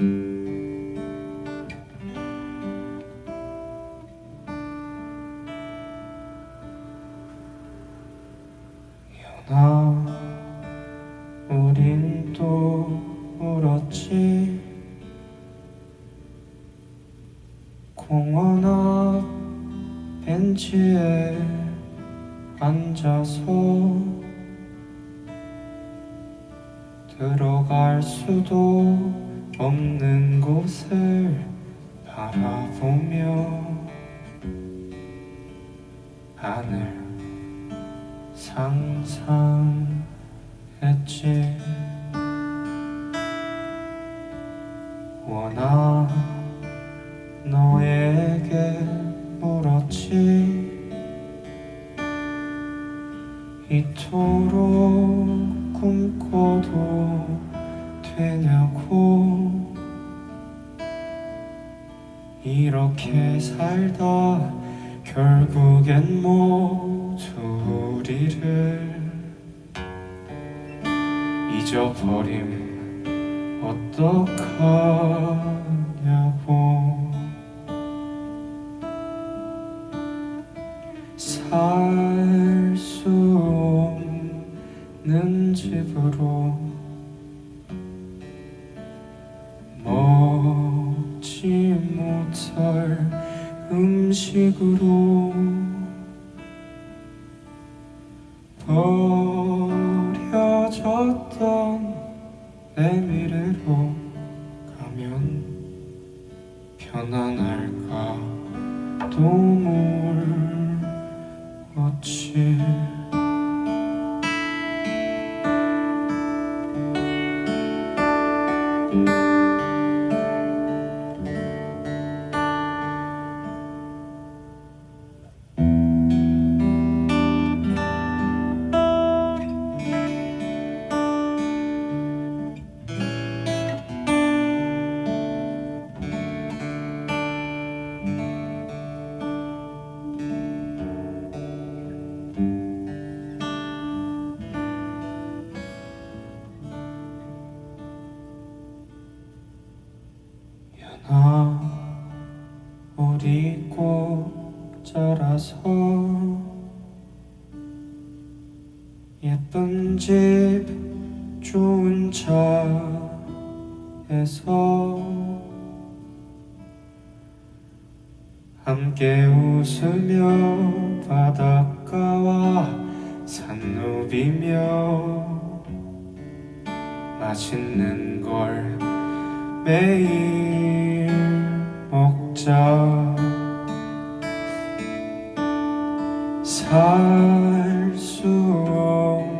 연아 우린 또 울었지. 공원 앞 벤치에 앉아서 들어갈 수도 없는 곳을 바라보며 하늘 상상했지. 원하 너에게 물었지. 이토록 꿈꿔도 되냐고 이렇게 살다 결국엔 모두 우리를 잊어버림 어떡하냐고. 살 수 없는 집으로 못할 음식으로 버려졌던 내 미래로 가면 편안할까? 도물 어찌 우리 꼭 자라서 예쁜 집 좋은 차에서 함께 웃으며 바닷가와 산 누비며 맛있는 걸 매일 먹자 살 수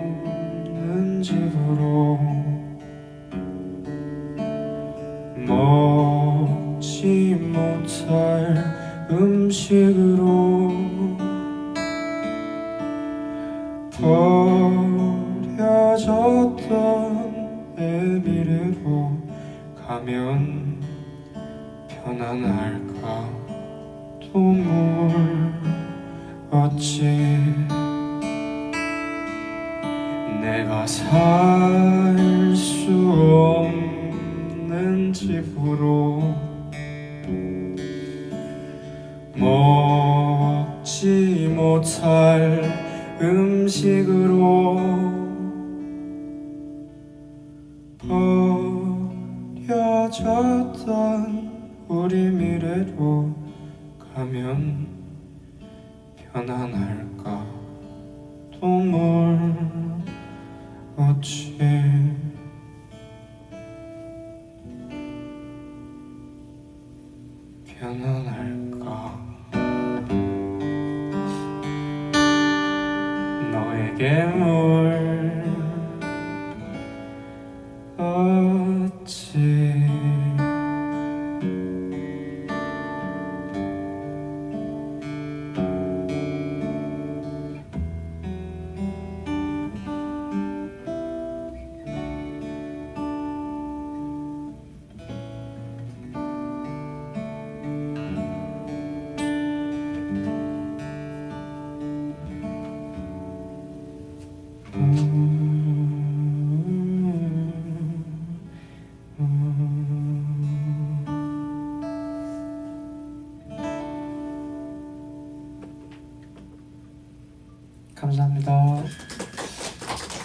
없는 집으로 먹지 못할 음식으로 버려졌던 내 미래로 가면 편안할까? 도물 어찌 내가 살 수 없는 집으로 먹지 못할 음식으로 버려졌던 우리 미래로 가면 편안할까? 도물 어찌? 편안할까? 너에게 뭘 어찌 감사합니다.